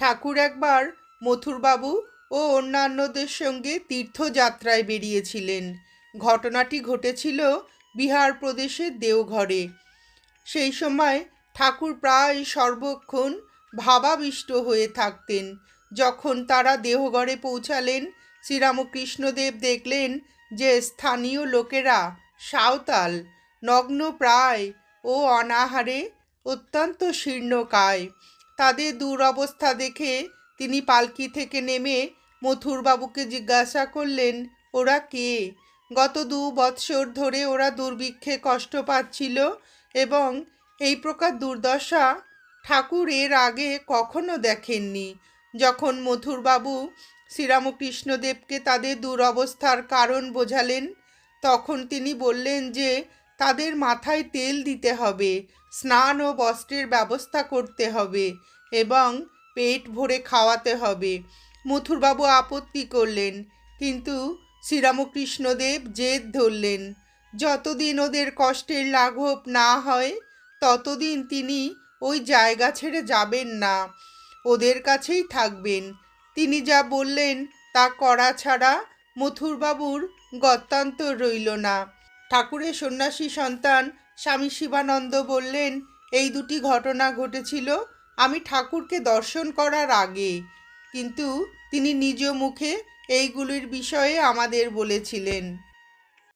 ঠাকুর একবার মথুরবাবু ও অন্যান্যদের সঙ্গে তীর্থযাত্রায় বেরিয়েছিলেন। ঘটনাটি ঘটেছিল বিহার প্রদেশের দেওঘরে। সেই সময় ঠাকুর প্রায় সর্বক্ষণ ভাবাবিষ্ট হয়ে থাকতেন। যখন তারা দেহঘরে পৌঁছালেন, শ্রীরামকৃষ্ণদেব দেখলেন যে স্থানীয় লোকেরা সাঁওতাল, নগ্ন প্রায় ও অনাহারে অত্যন্ত শীর্ণকায়। তাদের দুরবস্থা দেখে তিনি পালকি থেকে নেমে মথুরবাবুকে জিজ্ঞাসা করলেন, ওরা কে? গত দু বৎসর ধরে ওরা দুর্ভিক্ষে কষ্ট পাচ্ছিল এবং এই প্রকার দুর্দশা ঠাকুর এর আগে কখনো দেখেননি। যখন মথুরবাবু শ্রীরামকৃষ্ণদেবকে তাদের দুরবস্থার কারণ বোঝালেন, তখন তিনি বললেন যে তাদের মাথায় তেল দিতে হবে, স্নান ও বস্ত্রের ব্যবস্থা করতে হবে এবং পেট ভরে খাওয়াতে হবে। মথুরবাবু আপত্তি করলেন, কিন্তু শ্রীরামকৃষ্ণদেব জেদ ধরলেন। যতদিন ওদের কষ্টের লাঘব না হয়, ততদিন তিনি ওই জায়গা ছেড়ে যাবেন না, ওদের কাছেই থাকবেন। তিনি যা বললেন তা করা ছাড়া মথুরবাবুর গত্যান্তর রইল না। ঠাকুরের সন্ন্যাসী সন্তান স্বামী শিবানন্দ বললেন, এই দুটি ঘটনা ঘটেছিল আমি ঠাকুরকে দর্শন করার আগে। কিন্তু তিনি নিজ মুখে এইগুলির বিষয়ে আমাদের বলেছিলেন।